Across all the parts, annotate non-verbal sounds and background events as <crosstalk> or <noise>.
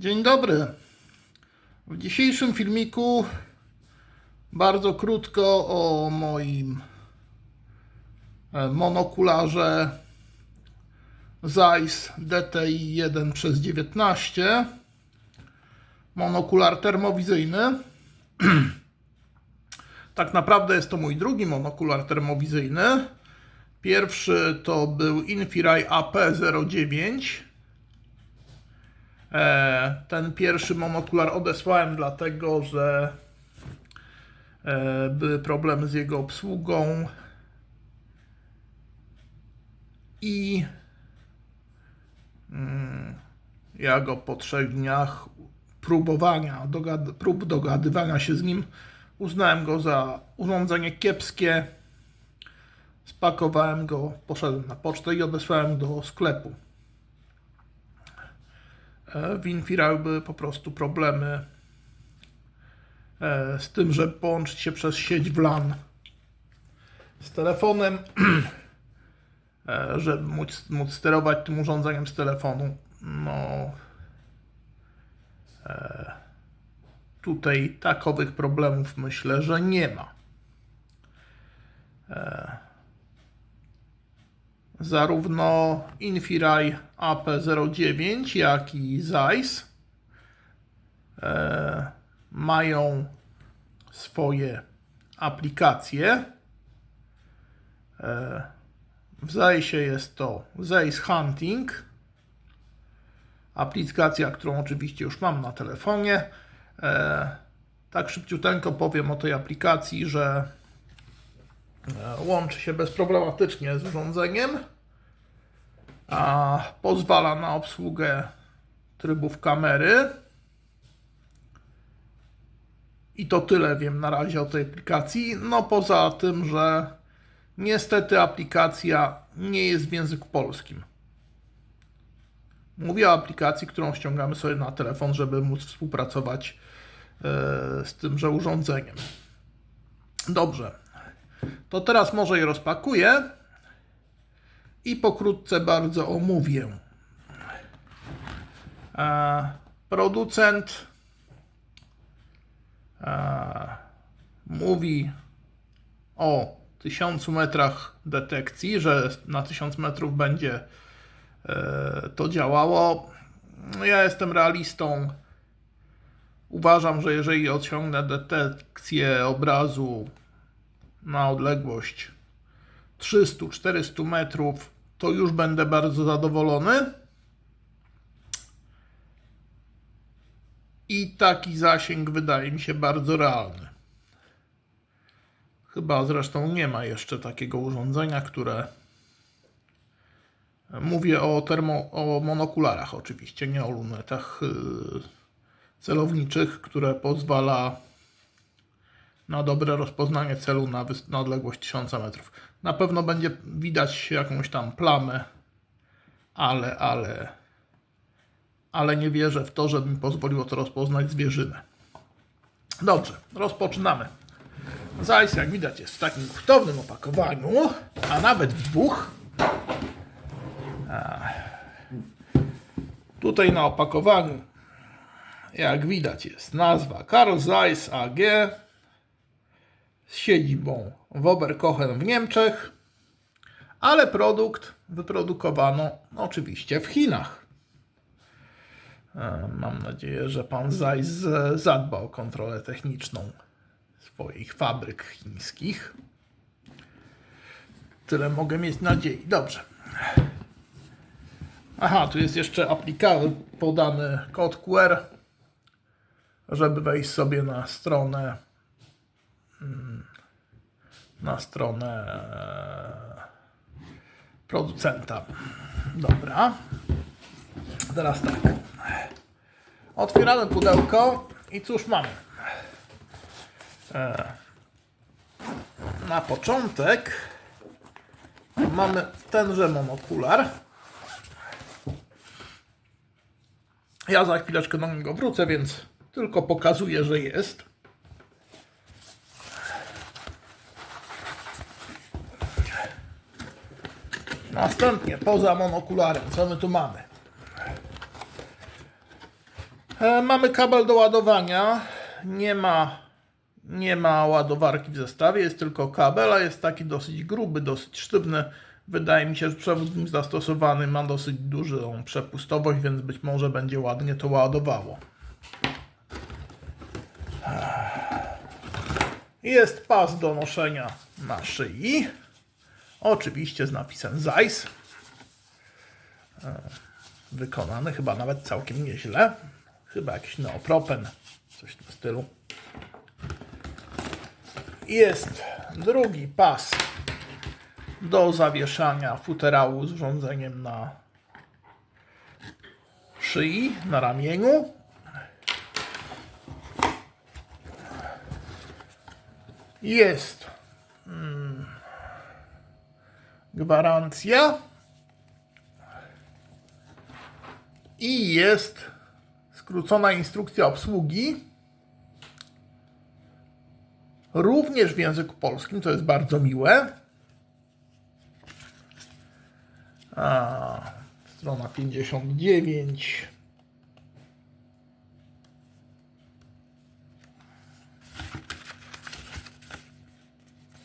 Dzień dobry. W dzisiejszym filmiku bardzo krótko o moim e, monokularze Zeiss DTI 1 przez 19 monokular termowizyjny. <clears throat> Tak naprawdę jest to mój drugi monokular termowizyjny. Pierwszy to był Infirail AP09 E, Ten pierwszy monokular odesłałem dlatego, że e, były problemy z jego obsługą i mm, ja go po trzech dniach próbowania, dogad- prób dogadywania się z nim uznałem go za urządzenie kiepskie. Spakowałem go, poszedłem na pocztę i odesłałem do sklepu. E, w Infirail były po prostu problemy e, z tym, że połączyć się przez sieć WLAN z telefonem, <clears throat> e, żeby móc, móc sterować tym urządzeniem z telefonu. No, tutaj takowych problemów myślę, że nie ma. Zarówno Infirail AP09, jak i Zeiss e, mają swoje aplikacje. E, w Zeissie jest to Zeiss Hunting, aplikacja, którą oczywiście już mam na telefonie. E, tak szybciuteńko powiem o tej aplikacji, że łączy się bezproblematycznie z urządzeniem, a pozwala na obsługę trybów kamery. I to tyle wiem na razie o tej aplikacji. No poza tym, że niestety aplikacja nie jest w języku polskim. Mówię o aplikacji, którą ściągamy sobie na telefon, żeby móc współpracować e, z tymże urządzeniem. Dobrze, to teraz może je rozpakuję i pokrótce bardzo omówię. E, producent e, mówi o 1000 metrach detekcji, że na 1000 metrów będzie e, to działało. Ja jestem realistą. Uważam, że jeżeli osiągnę detekcję obrazu na odległość 300-400 metrów, to już będę bardzo zadowolony. I taki zasięg wydaje mi się bardzo realny. Chyba zresztą nie ma jeszcze takiego urządzenia, które. Mówię o, termo, o monokularach, oczywiście, nie o lunetach yy, celowniczych, które pozwala na dobre rozpoznanie celu na, na odległość 1000 metrów. Na pewno będzie widać jakąś tam plamę, ale, ale, ale nie wierzę w to, żeby mi pozwoliło to rozpoznać zwierzynę. Dobrze, rozpoczynamy. Zajs, jak widać, jest w takim gustownym opakowaniu, a nawet w dwóch. Tutaj na opakowaniu, jak widać, jest nazwa Karl Zeiss AG z siedzibą w Oberkochen w Niemczech, ale produkt wyprodukowano oczywiście w Chinach. E, Mam nadzieję, że pan Zeiss z- zadba o kontrolę techniczną swoich fabryk chińskich. Tyle mogę mieć nadziei. Dobrze. Aha, tu jest jeszcze aplikator, podany kod QR, żeby wejść sobie na stronę na stronę e, producenta. Dobra. Teraz tak. Otwieramy pudełko i cóż mamy? E, Na początek mamy tenże monokular. Ja za chwileczkę do niego wrócę, więc tylko pokazuję, że jest. Następnie, poza monokularem, co my tu mamy? E, Mamy kabel do ładowania. Nie ma, nie ma ładowarki w zestawie, jest tylko kabel, a jest taki dosyć gruby, dosyć sztywny. Wydaje mi się, że przewód zastosowany ma dosyć dużą przepustowość, więc być może będzie ładnie to ładowało. Jest pas do noszenia na szyi. Oczywiście z napisem Zeiss. E, Wykonany chyba nawet całkiem nieźle. Chyba jakiś neopropen, coś w tym stylu. Jest drugi pas do zawieszania futerału z urządzeniem na szyi, na ramieniu. Jest gwarancja i jest skrócona instrukcja obsługi. Również w języku polskim, co jest bardzo miłe. A, strona 59.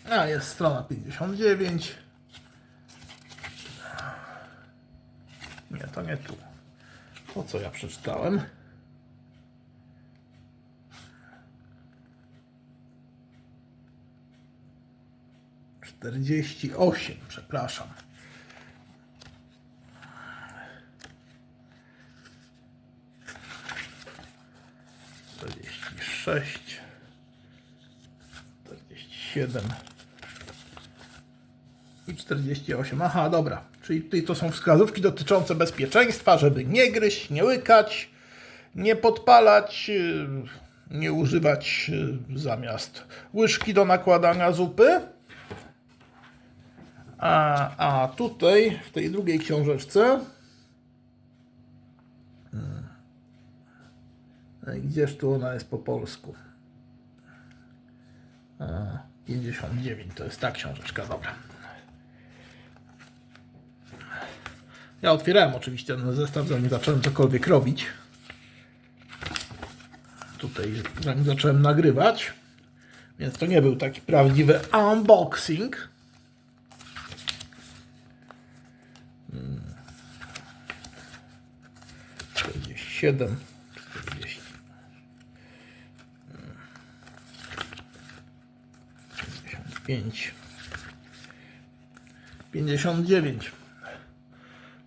A, jest strona 59. Nie, to nie tu. To co ja przeczytałem? Czterdzieści osiem, przepraszam. Czterdzieści sześć. Czterdzieści siedem. I 48. Aha, dobra. Czyli tutaj to są wskazówki dotyczące bezpieczeństwa, żeby nie gryźć, nie łykać, nie podpalać, yy, nie używać yy, zamiast łyżki do nakładania zupy. A, a tutaj, w tej drugiej książeczce. Hmm. Gdzież tu ona jest po polsku? A, 59 to jest ta książeczka, dobra. Ja otwierałem oczywiście ten zestaw, zanim zacząłem cokolwiek robić. Tutaj, zanim zacząłem nagrywać. Więc to nie był taki prawdziwy unboxing. Hmm. 47, 40. 55. 59.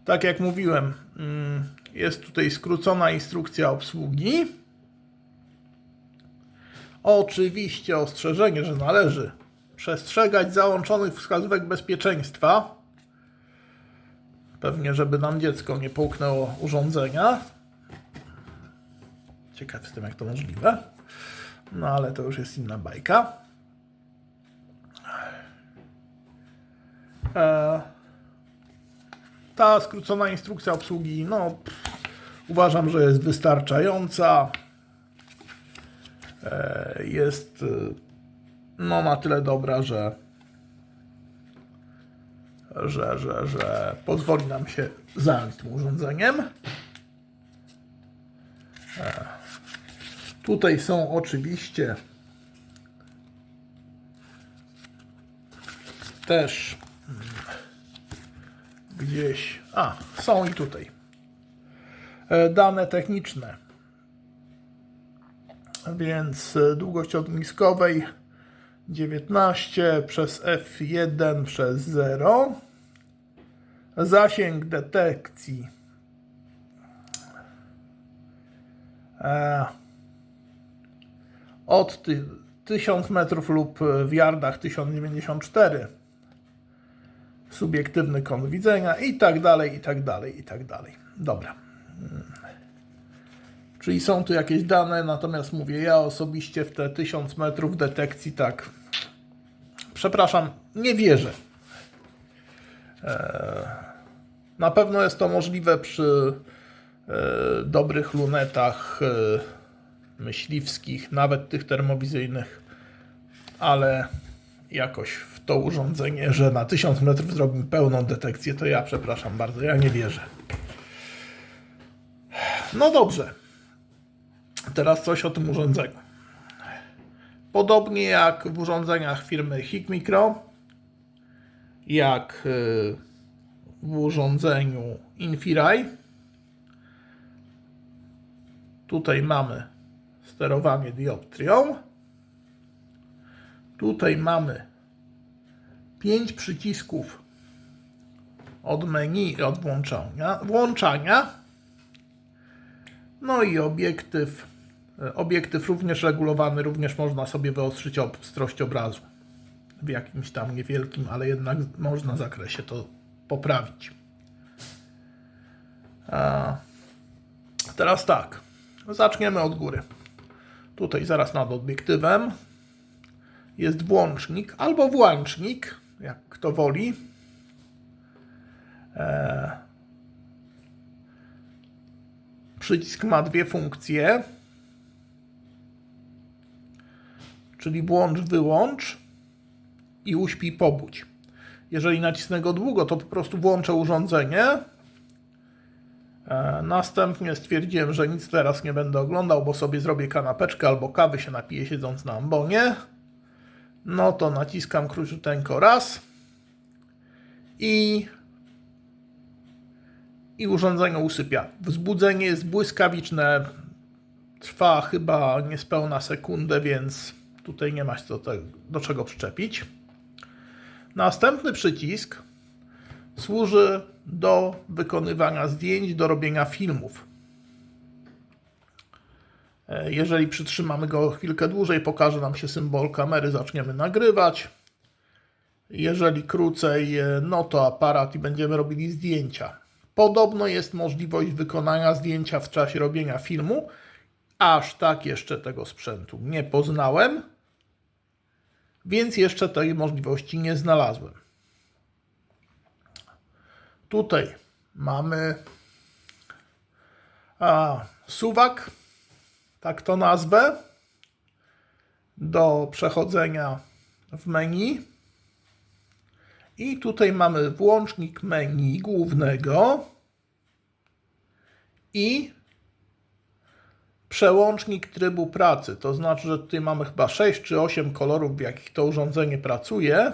Tak jak mówiłem, mm, jest tutaj skrócona instrukcja obsługi. Oczywiście ostrzeżenie, że należy przestrzegać załączonych wskazówek bezpieczeństwa. Pewnie, żeby nam dziecko nie połknęło urządzenia. Ciekaw jestem, jak to możliwe. No ale to już jest inna bajka. Eee, ta skrócona instrukcja obsługi, no pff, uważam, że jest wystarczająca. E, Jest y, no na tyle dobra, że że, że, że pozwoli nam się zająć tym urządzeniem. E, Tutaj są oczywiście też gdzieś. A, są i tutaj. E, Dane techniczne. Więc e, długość ogniskowej 19 przez F1 przez 0. Zasięg detekcji. E, od ty, 1000 metrów lub w yardach 1094 subiektywny kąt widzenia i tak dalej, i tak dalej, i tak dalej. Dobra. Mm. Czyli są tu jakieś dane, natomiast mówię, ja osobiście w te 1000 metrów detekcji tak, przepraszam, nie wierzę. Eee, Na pewno jest to możliwe przy e, dobrych lunetach e, myśliwskich, nawet tych termowizyjnych, ale jakoś w to urządzenie, że na 1000 metrów zrobimy pełną detekcję, to ja przepraszam bardzo, ja nie wierzę. No dobrze. teraz coś o tym urządzeniu. Podobnie jak w urządzeniach firmy HIK Micro, jak y, w urządzeniu Infiraj, tutaj mamy sterowanie dioptrią. Tutaj mamy pięć przycisków od menu od włączania, włączania. No i obiektyw, obiektyw również regulowany, również można sobie wyostrzyć ostrość obrazu. W jakimś tam niewielkim, ale jednak można zakresie to poprawić. A teraz tak, zaczniemy od góry. Tutaj zaraz nad obiektywem jest włącznik albo włącznik, jak kto woli. Eee, przycisk ma dwie funkcje, czyli włącz, wyłącz i uśpi, pobudź. Jeżeli nacisnę go długo, to po prostu włączę urządzenie. E, Następnie stwierdziłem, że nic teraz nie będę oglądał, bo sobie zrobię kanapeczkę albo kawy się napiję siedząc na ambonie. No to naciskam króciuteńko raz i, i urządzenie usypia. Wzbudzenie jest błyskawiczne, trwa chyba niespełna sekundę, więc tutaj nie ma się do, te, do czego przyczepić. Następny przycisk służy do wykonywania zdjęć, do robienia filmów. E, Jeżeli przytrzymamy go chwilkę dłużej, pokaże nam się symbol kamery, zaczniemy nagrywać. Jeżeli krócej, e, no to aparat i będziemy robili zdjęcia. Podobno jest możliwość wykonania zdjęcia w czasie robienia filmu. Aż tak jeszcze tego sprzętu nie poznałem, więc jeszcze tej możliwości nie znalazłem. Tutaj mamy a, suwak, tak to nazwę, do przechodzenia w menu. I tutaj mamy włącznik menu głównego i przełącznik trybu pracy. To znaczy, że tutaj mamy chyba 6 czy 8 kolorów, w jakich to urządzenie pracuje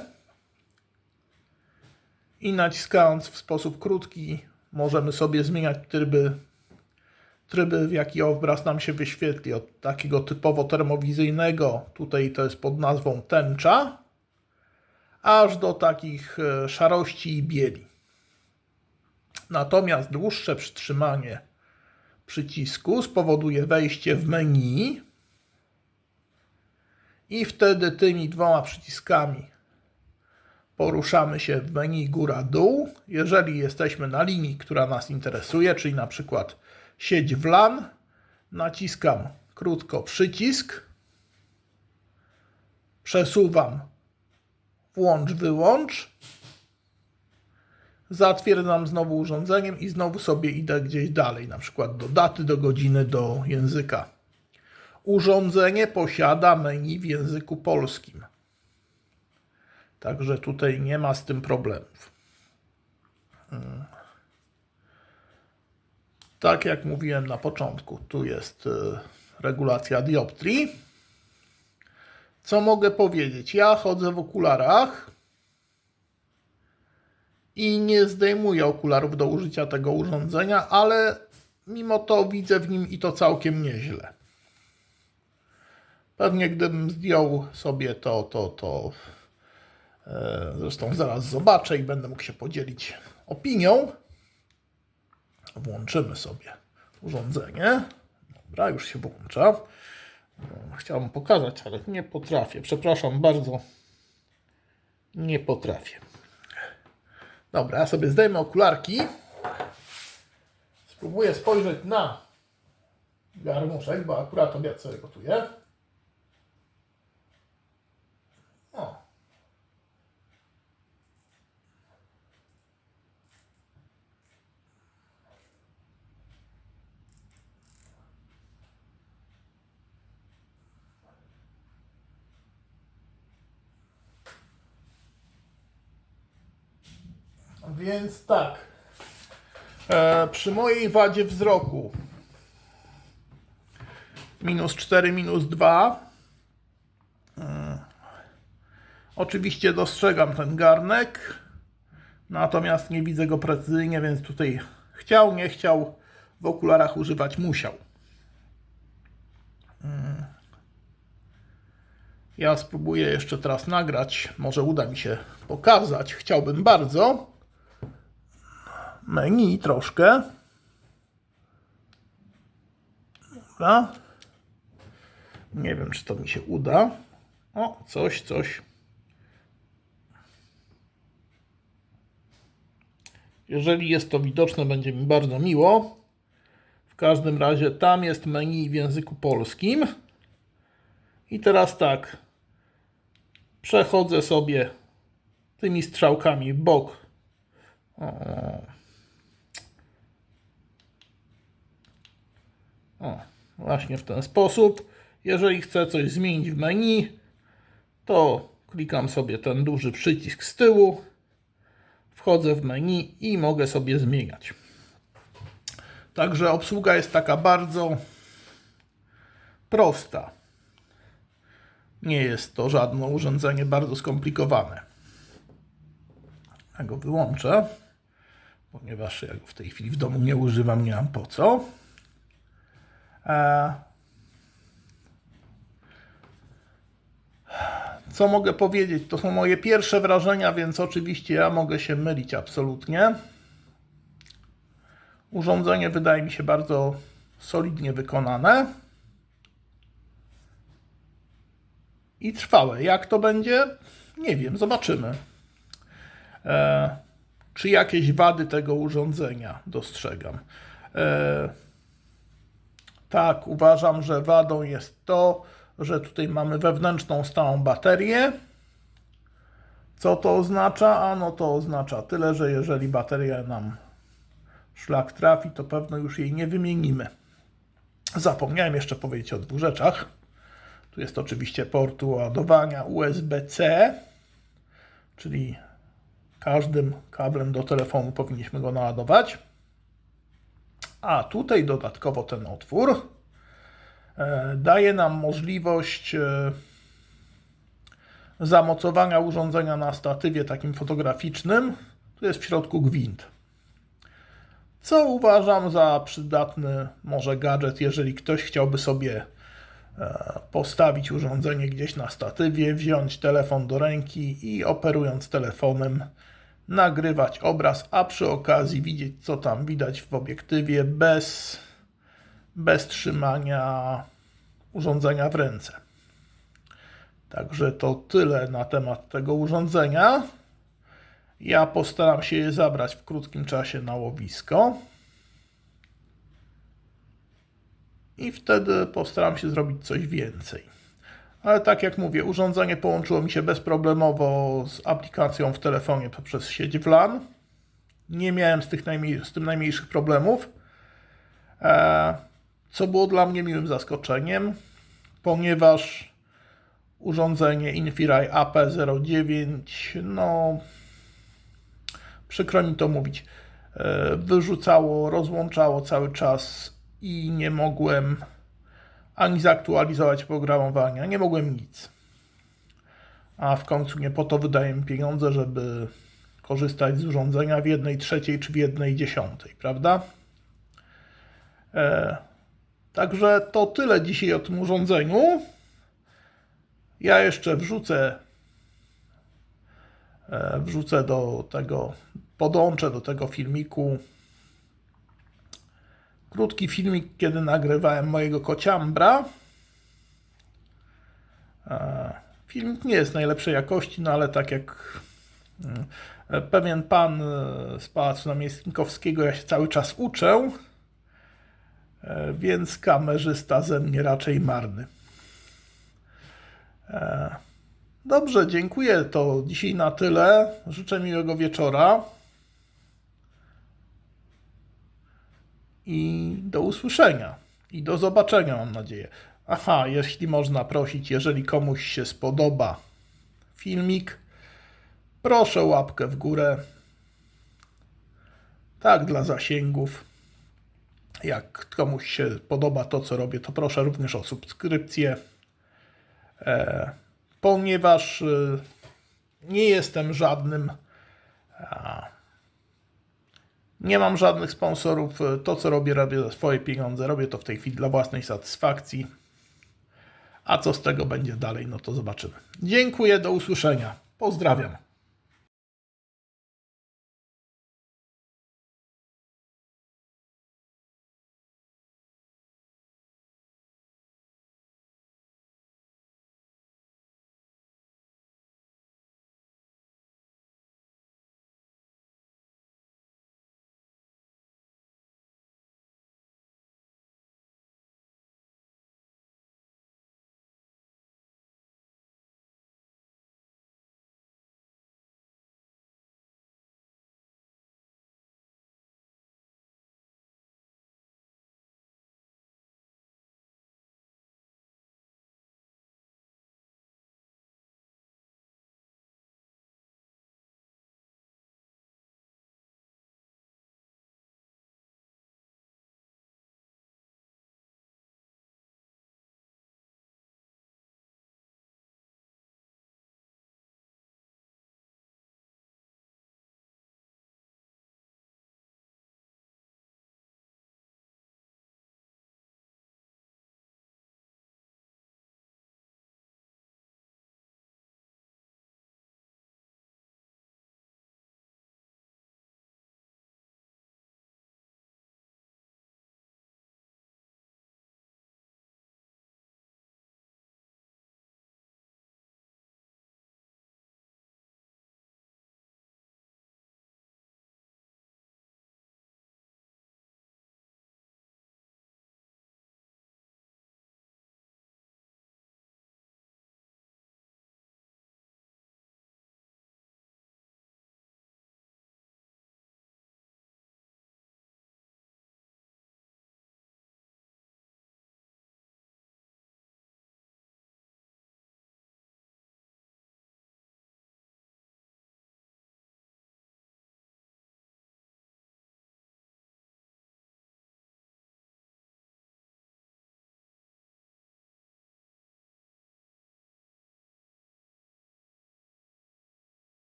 i naciskając w sposób krótki możemy sobie zmieniać tryby, tryby w jaki obraz nam się wyświetli. Od takiego typowo termowizyjnego, tutaj to jest pod nazwą tęcza, aż do takich e, szarości i bieli. Natomiast dłuższe przytrzymanie przycisku spowoduje wejście w menu i wtedy tymi dwoma przyciskami poruszamy się w menu góra-dół. Jeżeli jesteśmy na linii, która nas interesuje, czyli na przykład sieć w LAN, naciskam krótko przycisk, przesuwam włącz, wyłącz, zatwierdzam znowu urządzeniem i znowu sobie idę gdzieś dalej, na przykład do daty, do godziny, do języka. Urządzenie posiada menu w języku polskim. Także tutaj nie ma z tym problemów. Tak jak mówiłem na początku, tu jest y, regulacja dioptrii. Co mogę powiedzieć? Ja chodzę w okularach i nie zdejmuję okularów do użycia tego urządzenia, ale mimo to widzę w nim i to całkiem nieźle. Pewnie gdybym zdjął sobie to, to, to E, Zresztą zaraz zobaczę i będę mógł się podzielić opinią. Włączymy sobie urządzenie. Dobra, już się włącza. No, Chciałbym pokazać, ale nie potrafię. Przepraszam bardzo. Nie potrafię. Dobra, ja sobie zdejmę okularki. Spróbuję spojrzeć na garnuszek, bo akurat obiad sobie gotuję. O, Tak. E, przy mojej wadzie wzroku minus 4, minus 2. Mm. Oczywiście dostrzegam ten garnek, natomiast nie widzę go precyzyjnie, więc tutaj chciał, nie chciał, w okularach używać musiał. Mm. Ja spróbuję jeszcze teraz nagrać, może uda mi się pokazać, chciałbym bardzo. Menu troszkę. Dobra. Nie wiem, czy to mi się uda. O, coś, coś. Jeżeli jest to widoczne, będzie mi bardzo miło. W każdym razie tam jest menu w języku polskim. I teraz tak. Przechodzę sobie tymi strzałkami w bok. O. o, właśnie w ten sposób. Jeżeli chcę coś zmienić w menu, to klikam sobie ten duży przycisk z tyłu, wchodzę w menu i mogę sobie zmieniać. Także obsługa jest taka bardzo prosta. Nie jest to żadne urządzenie bardzo skomplikowane. Ja go wyłączę, ponieważ ja go w tej chwili w domu nie używam, nie mam po co. E, Co mogę powiedzieć? To są moje pierwsze wrażenia, więc oczywiście ja mogę się mylić absolutnie. Urządzenie wydaje mi się bardzo solidnie wykonane. I trwałe. Jak to będzie? Nie wiem, zobaczymy. E, czy jakieś wady tego urządzenia dostrzegam? E, tak, uważam, że wadą jest to, że tutaj mamy wewnętrzną stałą baterię. Co to oznacza? Ano to oznacza tyle, że jeżeli bateria nam szlak trafi, to pewno już jej nie wymienimy. Zapomniałem jeszcze powiedzieć o dwóch rzeczach. Tu jest oczywiście port ładowania USB-C, czyli każdym kablem do telefonu powinniśmy go naładować. A tutaj dodatkowo ten otwór daje nam możliwość e, zamocowania urządzenia na statywie takim fotograficznym. Tu jest w środku gwint. Co uważam za przydatny może gadżet, jeżeli ktoś chciałby sobie e, postawić urządzenie gdzieś na statywie, wziąć telefon do ręki i operując telefonem nagrywać obraz, a przy okazji widzieć co tam widać w obiektywie bez bez trzymania urządzenia w ręce. Także to tyle na temat tego urządzenia. Ja postaram się je zabrać w krótkim czasie na łowisko. I wtedy postaram się zrobić coś więcej. Ale tak jak mówię, urządzenie połączyło mi się bezproblemowo z aplikacją w telefonie poprzez sieć WLAN. Nie miałem z, tych z tym najmniejszych problemów. Eee, co było dla mnie miłym zaskoczeniem, ponieważ urządzenie Infirail AP09, no przykro mi to mówić, e, wyrzucało, rozłączało cały czas i nie mogłem ani zaktualizować oprogramowania, nie mogłem nic. A w końcu nie po to wydaję pieniądze, żeby korzystać z urządzenia w jednej trzeciej czy w jednej dziesiątej, prawda? E, Także to tyle dzisiaj o tym urządzeniu. Ja jeszcze wrzucę e, wrzucę do tego, podłączę do tego filmiku krótki filmik, kiedy nagrywałem mojego kociambra. E, filmik nie jest najlepszej jakości, no ale tak jak mm, pewien pan e, z Pałacu Namiestnikowskiego, ja się cały czas uczę, E, więc kamerzysta ze mnie raczej marny. E, dobrze, dziękuję. To dzisiaj na tyle. Życzę miłego wieczora. I do usłyszenia. I do zobaczenia, mam nadzieję. Aha, jeśli można prosić, jeżeli komuś się spodoba filmik, proszę łapkę w górę. Tak, dla zasięgów. Jak komuś się podoba to, co robię, to proszę również o subskrypcję. E, ponieważ e, nie jestem żadnym. Nie mam żadnych sponsorów. To, co robię, robię za swoje pieniądze. Robię to w tej chwili dla własnej satysfakcji. A co z tego będzie dalej, no to zobaczymy. Dziękuję, do usłyszenia. Pozdrawiam.